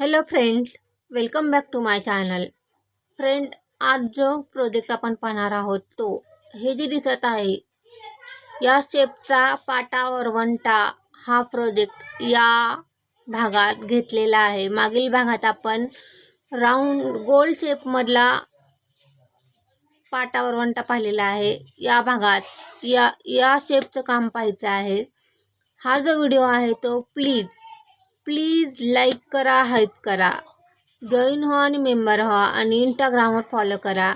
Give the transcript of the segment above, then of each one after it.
Hello friend welcome back to my channel friend आज जो project आपण पाहणार आहोत तो हे जे दिसत आहे या शेपचा पाटा वरवंटा हा प्रोजेक्ट या भागात घेतलेला आहे. मागील भागात आपण राऊंड गोल शेपमधला पाटा वरवंटा पाहिलेला आहे. या भागात या या शेपचं काम पाहायचं आहे. हा जो व्हिडिओ आहे तो प्लीज प्लीज लाईक करा हाईप करा. जॉईन व्हा आणि मेंबर व्हा आणि इंस्टाग्रामवर फॉलो करा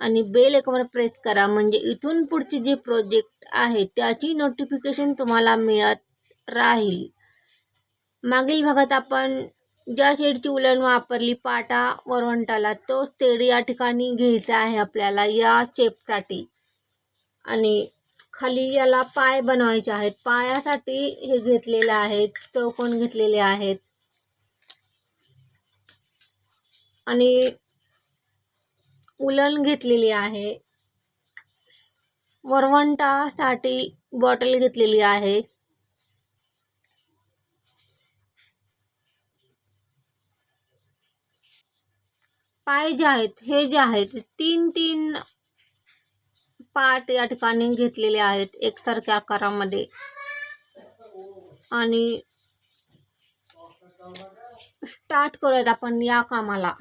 आणि बेल एकवर प्रेस करा. म्हणजे इथून पुढचे जे प्रोजेक्ट आहे त्याची नोटिफिकेशन तुम्हाला मिळत राहील. मागील भागात आपण ज्या शेडची उलण वापरली पाटा वरवंटाला तोच तेड या ठिकाणी घ्यायचा आहे आपल्याला या शेपसाठी आणि खाली याला पाय बनवायचे आहेत. पायासाठी हे घेतलेले आहेत. चौकोन घेतलेले आहेत. आणि उलन घेतलेली आहे. वरवंटासाठी बॉटल घेतलेली आहे. पाय जे आहेत हे जे आहेत तीन तीन पार्ट या ठिकाणी घेतलेले आहेत एकसारख्या आकारामध्ये. आणि स्टार्ट करूयात आपण या कामाला.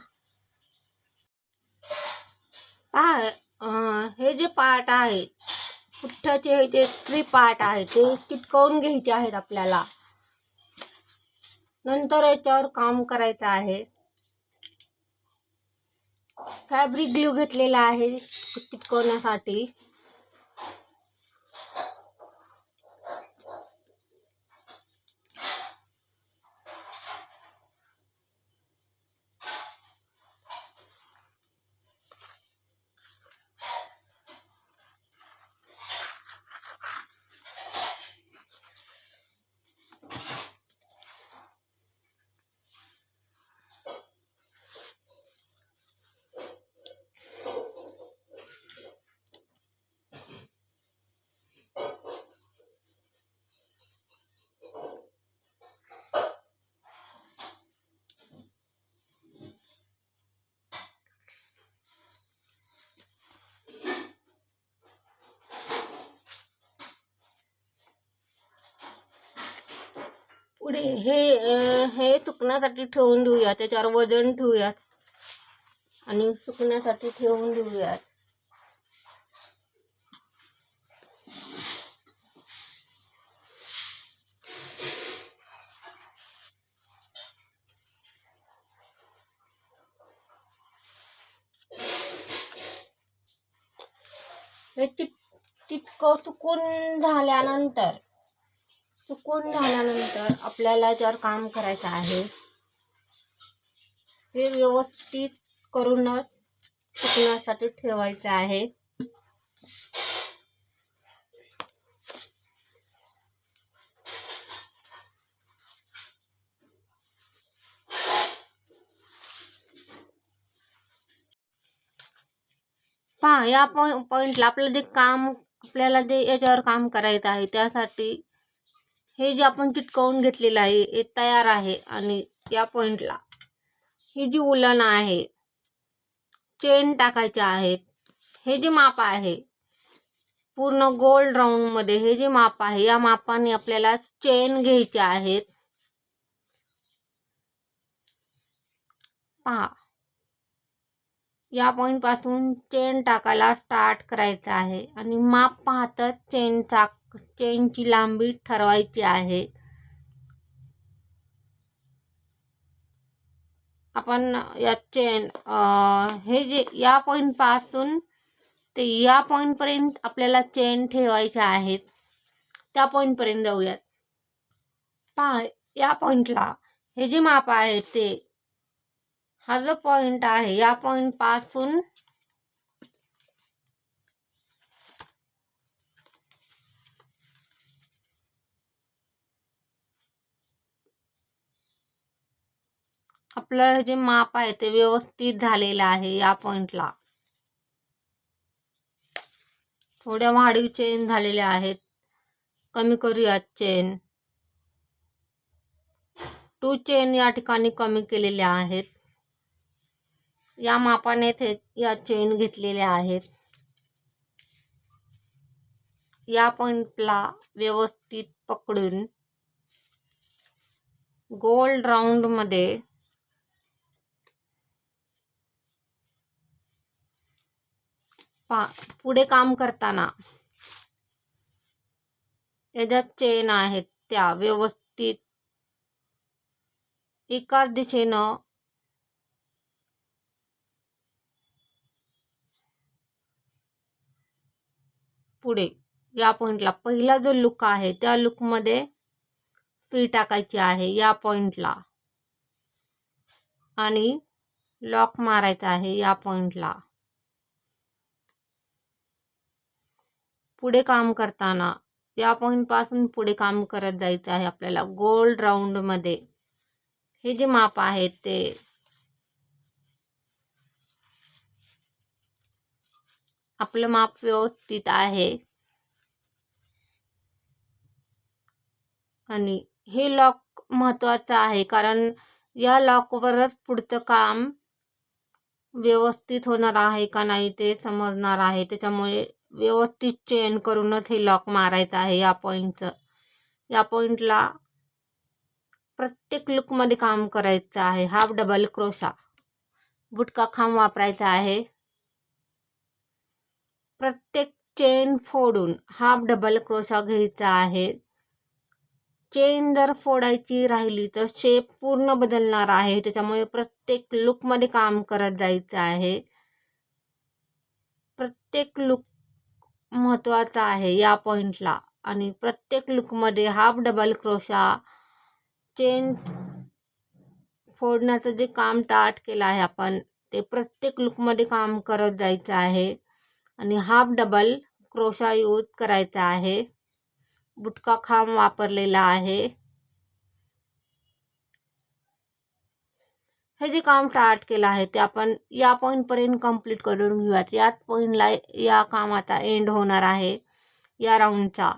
पहा हे जे पार्ट आहे पुठ्ठ्याचे हे जे स्त्री पार्ट आहे ते चिटकवून घ्यायचे आहेत आपल्याला. नंतर याच्यावर काम करायचं आहे. फॅब्रिक ग्लू घेतलेला आहे. चिटकवण्यासाठी पुढे हे हे सुकण्यासाठी ठेवून देऊयात. त्याच्यावर वजन ठेवूयात. आणि सुकण्यासाठी ठेवून देऊयात. हे तित तितकं सुकून झाल्यानंतर सुकून झाल्यानंतर आपल्याला याच्यावर काम करायचं आहे हे व्यवस्थित करूनच सुकण्यासाठी ठेवायचं आहे. पहा या पॉ पॉईंटला आपलं जे काम आपल्याला जे याच्यावर काम करायचं आहे त्यासाठी हे जे आपण चिटकवून घेतलेलं आहे हे तयार आहे आणि या पॉईंटला ही जी उलन आहे चेन टाकायचे आहेत हे जे माप आहे पूर्ण गोल्ड राऊंडमध्ये हे जे माप आहे या मापाने आपल्याला चेन घ्यायचे आहेत. पहा. या पॉईंटपासून चेन टाकायला स्टार्ट करायचं आहे आणि माप पाहतं चेनचा चेनची लांबी ठरवायची आहे. आपण या चेन हे जे या पॉईंटपासून ते या पॉईंटपर्यंत आपल्याला चेन ठेवायच्या आहेत. त्या पॉईंटपर्यंत जाऊयात. पहा या पॉईंटला हे जे माप आहे ते हा जो पॉईंट आहे या पॉईंटपासून आपलं जे माप आहे ते व्यवस्थित झालेलं आहे या पॉईंटला थोड्या वाढीव चेन झालेल्या आहेत. कमी करूयात चेन टू चेन या ठिकाणी कमी केलेल्या आहेत. या मापाने थे या चेन घेतलेल्या आहेत. या पॉइंटला व्यवस्थित पकडून गोल राऊंडमध्ये पा पुढे काम करताना. याच्यात चेन आहेत त्या व्यवस्थित. एकाच दिशेनं. पुढे या पॉइंटला पहिला जो लुक आहे त्या लुकमध्ये सुई टाकायची आहे या पॉइंटला आणि लॉक मारायचा आहे या पॉइंटला पुढे काम करताना या पॉईंटपासून पुढे काम करत जायचं आहे आपल्याला गोल राऊंडमध्ये हे जे माप आहेत ते आपलं माप व्यवस्थित आहे. आणि हे लॉक महत्त्वाचं आहे कारण या लॉकवरच पुढचं काम व्यवस्थित होणार आहे का नाही ते समजणार आहे. त्याच्यामुळे व्यवस्थित चेन करूनच हे लॉक मारायचं आहे या पॉईंटचं या पॉईंटला प्रत्येक लुकमध्ये काम करायचं आहे. हाफ डबल क्रोशा बुटका खांब वापरायचा आहे. प्रत्येक चेन फोडून हाफ डबल क्रोशा घ्यायचा आहे. चेन जर फोडायची राहिली तर शेप पूर्ण बदलणार आहे. त्याच्यामुळे प्रत्येक लुकमध्ये काम करत जायचं आहे. प्रत्येक लुक महत्त्वाचा आहे या पॉईंटला आणि प्रत्येक लुकमध्ये हाफ डबल क्रोशा चेन फोडण्याचं जे काम टाट केलं आहे आपण ते प्रत्येक लुकमध्ये काम करत जायचं आहे. आणि हाफ डबल क्रोशा यूज करायचा आहे. बुटका खांब वापरलेला आहे. हे जे काम स्टार्ट केलं आहे ते आपण या पॉईंटपर्यंत कंप्लीट करून घेऊयात. याच पॉईंटला या कामाचा एंड होणार आहे या राऊंडचा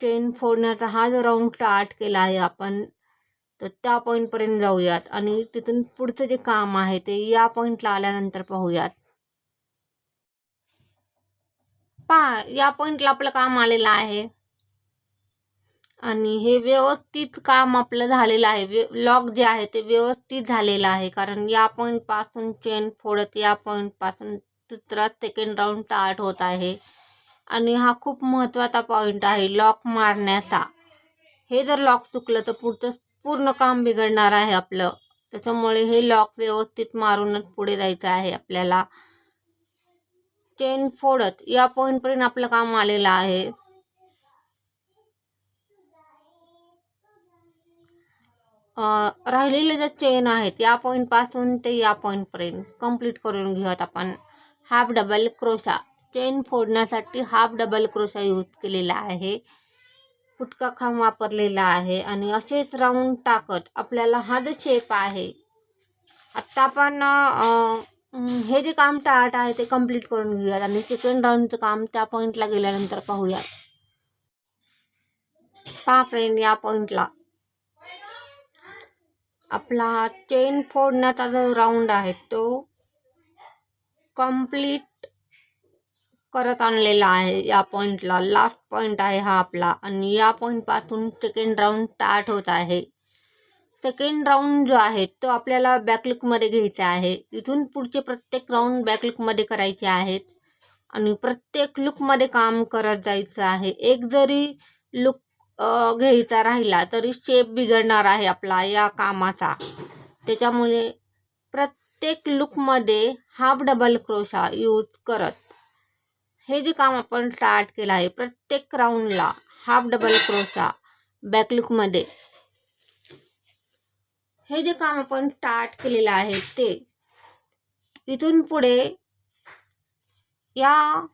चेन फोडण्याचा हा जो राऊंड स्टार्ट केला आहे आपण तर त्या पॉईंटपर्यंत जाऊयात. आणि तिथून पुढचं जे काम आहे ते या पॉईंटला आल्यानंतर पाहूयात. पहा या पॉईंटला आपलं काम आलेलं आहे. आणि हे व्यवस्थित काम आपलं झालेलं आहे. व्य लॉक जे आहे ते व्यवस्थित झालेलं आहे. कारण या पॉईंटपासून चेन फोडत या पॉईंटपासून दुसरा सेकंड राऊंड स्टार्ट होत आहे. आणि हा खूप महत्त्वाचा पॉईंट आहे लॉक मारण्याचा. हे जर लॉक चुकलं तर पुढचं पूर्ण काम बिघडणार आहे आपलं. त्याच्यामुळे हे लॉक व्यवस्थित मारूनच पुढे जायचं आहे आपल्याला. चेन फोडत या पॉईंटपर्यंत आपलं काम आलेलं आहे. राहिलेले जे चेन आहेत या पॉईंटपासून ते या पॉईंटपर्यंत कंप्लीट करून घेऊयात आपण. हाफ डबल क्रोशा चेन फोडण्यासाठी हाफ डबल क्रोशा यूज केलेला आहे. फुटका खांब वापरलेला आहे आणि असेच राऊंड टाकत आपल्याला हा जो शेप आहे आत्ता आपण हे जे काम टाट आहे ते कंप्लीट करून घेऊयात आणि सेकंड राऊंडचं काम त्या पॉईंटला गेल्यानंतर पाहूयात. पहा फ्रेंड या पॉईंटला आपला चेन फोडण्याचा जो राऊंड आहे तो कंप्लीट करत आणलेला आहे या पॉईंटला लास्ट पॉईंट आहे हा आपला. आणि या पॉईंटपासून सेकंड राऊंड स्टार्ट होत आहे. सेकंड राऊंड जो आहे तो आपल्याला बॅकलुकमध्ये घ्यायचा आहे. इथून पुढचे प्रत्येक राऊंड बॅकलुकमध्ये करायचे आहेत. आणि प्रत्येक लुकमध्ये काम करत जायचं आहे. एक जरी लुक घ्यायचा राहिला तरी शेप बिघडणार आहे आपला या कामाचा. त्याच्यामुळे प्रत्येक लुकमध्ये हाफ डबल क्रोशा यूज करत. हे जे काम आपण स्टार्ट केलं आहे प्रत्येक राऊंडला हाफ डबल क्रोशा बॅकलुकमध्ये हे जे काम आपण स्टार्ट केलेलं आहे ते इथून पुढे या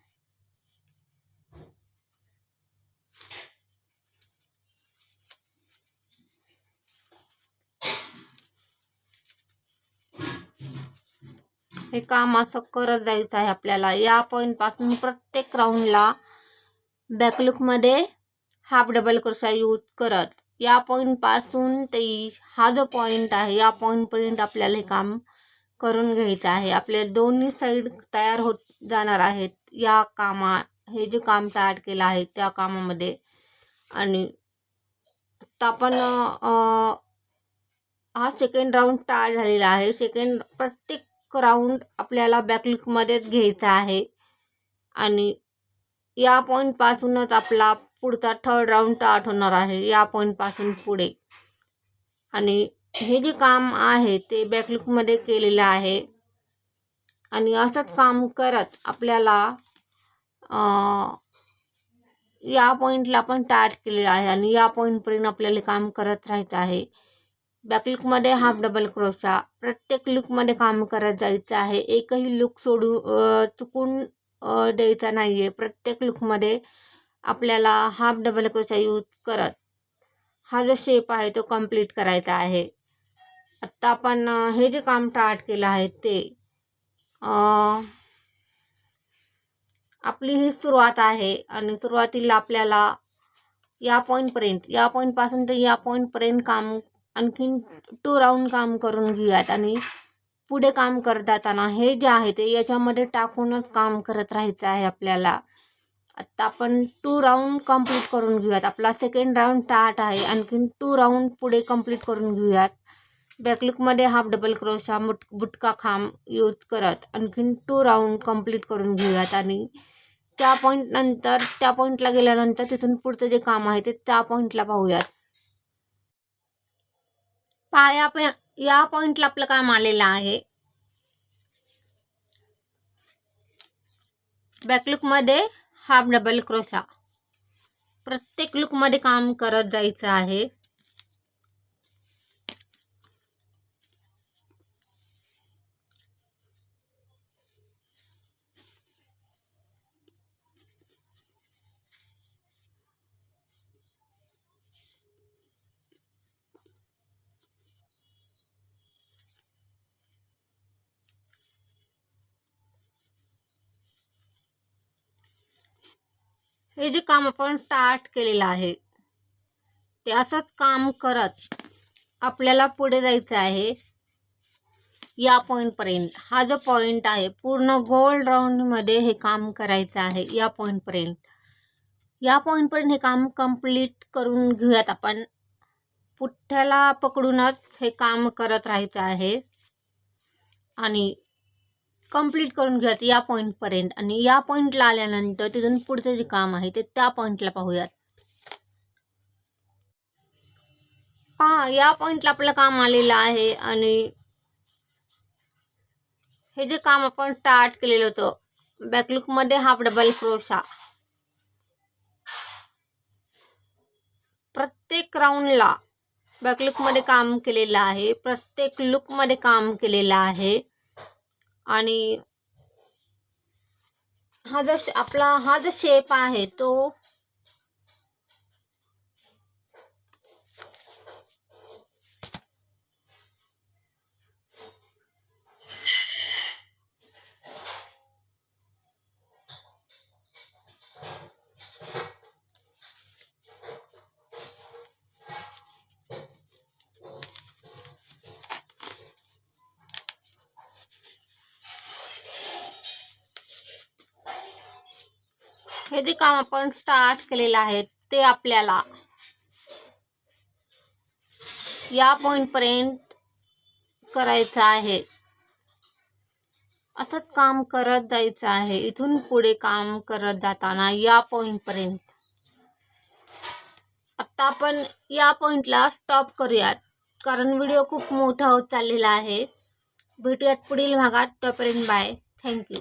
हे काम असं करत जायचं आहे आपल्याला. या पॉईंटपासून प्रत्येक राऊंडला बॅकलुकमध्ये हाफ डबल क्रोशा यूज करत. या पॉईंटपासून ते हा जो पॉईंट आहे या पॉईंटपर्यंत आपल्याला हे काम करून घ्यायचं आहे. आपले दोन्ही साईड तयार होत जाणार आहेत. या कामा हे जे काम तयार केलं आहे त्या कामामध्ये. आणि आता आपण हा सेकंड राऊंड तयार झालेला आहे. सेकंड प्रत्येक राऊंड आपल्याला बॅकलुकमध्येच घ्यायचा आहे. आणि या पॉईंटपासूनच आपला पुढचा थर्ड राऊंड स्टार्ट होणार आहे. या पॉईंटपासून पुढे. आणि हे जे काम आहे ते बॅकलुकमध्ये केलेलं आहे. आणि असंच काम करत आपल्याला या पॉईंटला पण स्टार्ट केलेलं आहे. आणि या पॉईंटपर्यंत आपल्याला काम करत राहायचं आहे. बॅकलुकमध्ये हाफ डबल क्रोशा प्रत्येक लुकमध्ये काम करत जायचं आहे. एकही लुक सोडू चुकून द्यायचा नाही आहे प्रत्येक लुकमध्ये आपल्याला हाफ डबल क्रोशा यूज करत. हा जो शेप आहे तो कंप्लीट करायचा आहे. आत्ता आपण हे जे काम स्टार्ट केलं आहे ते आपली ही सुरुवात आहे आणि सुरुवातीला आपल्याला या पॉईंटपर्यंत या पॉईंटपासून तर या पॉईंटपर्यंत काम आणखीन टू राऊंड काम करून घेऊयात आणि पुढे काम करत जाताना हे जे आहे ते याच्यामध्ये टाकूनच काम करत राहायचं आहे आपल्याला. आत्ता आपण टू राऊंड कंप्लीट करून घेऊयात. आपला सेकंड राऊंड स्टार्ट आहे. आणखीन टू राऊंड पुढे कंप्लीट करून घेऊयात. बॅकलुकमध्ये हाफ डबल क्रोशा मुट बुटका खांब यूज करत आणखीन टू राऊंड कंप्लीट करून घेऊयात आणि त्या पॉईंटनंतर त्या पॉईंटला गेल्यानंतर तिथून पुढचं जे काम आहे ते त्या पॉईंटला पाहूयात. पाया या या पॉईंटला आपलं काम आलेलं आहे. बॅकलुकमध्ये हाफ डबल क्रोशा प्रत्येक लुकमध्ये काम करत जायचं आहे. हे जे काम आपण स्टार्ट केलेलं आहे ते असंच काम करत आपल्याला पुढे जायचं आहे. या पॉईंटपर्यंत हा जो पॉईंट आहे पूर्ण गोल राऊंडमध्ये हे काम करायचं आहे या पॉईंटपर्यंत या पॉईंटपर्यंत हे काम कंप्लीट करून घेऊयात आपण. पुठ्ठ्याला पकडूनच हे काम करत राहायचं आहे. आणि कंप्लीट करून घेऊयात या पॉईंटपर्यंत आणि या पॉईंटला आल्यानंतर तिथून पुढचं जे काम आहे ते त्या पॉईंटला पाहूयात. पहा या पॉईंटला आपलं काम आलेलं आहे आणि हे जे काम आपण स्टार्ट केलेलं होतं बॅकलुकमध्ये हाफ डबल क्रोशा प्रत्येक राऊंडला बॅकलुकमध्ये काम केलेलं आहे प्रत्येक लुकमध्ये काम केलेलं आहे. आणि हा जो आपला हा जो शेप आहे तो हे जे काम आपण स्टार्ट केलेलं आहे ते आपल्याला या पॉईंटपर्यंत करायचं आहे. असंच काम करत जायचं आहे. इथून पुढे काम करत जाताना या पॉईंटपर्यंत आत्ता आपण या पॉईंटला स्टॉप करूयात. कारण व्हिडिओ खूप मोठा होत चाललेला आहे. भेटूयात पुढील भागात. तोपर्यंत बाय थँक्यू